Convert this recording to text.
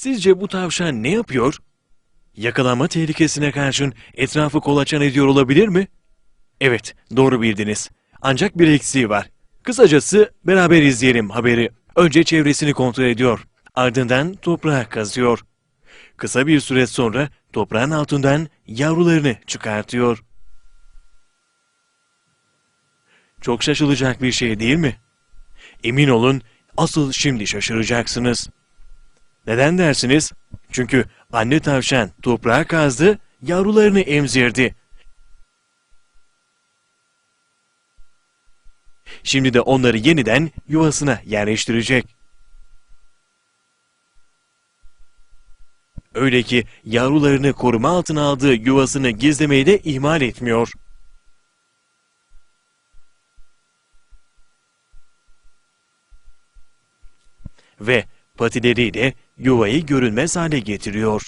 Sizce bu tavşan ne yapıyor? Yakalanma tehlikesine karşın etrafı kolaçan ediyor olabilir mi? Evet, doğru bildiniz. Ancak bir eksiği var. Kısacası beraber izleyelim haberi. Önce çevresini kontrol ediyor. Ardından toprağa kazıyor. Kısa bir süre sonra toprağın altından yavrularını çıkartıyor. Çok şaşılacak bir şey değil mi? Emin olun asıl şimdi şaşıracaksınız. Neden dersiniz? Çünkü anne tavşan toprağa kazdı, yavrularını emzirdi. Şimdi de onları yeniden yuvasına yerleştirecek. Öyle ki yavrularını koruma altına aldığı yuvasını gizlemeyi de ihmal etmiyor. Ve patileriyle yuvayı görünmez hale getiriyor.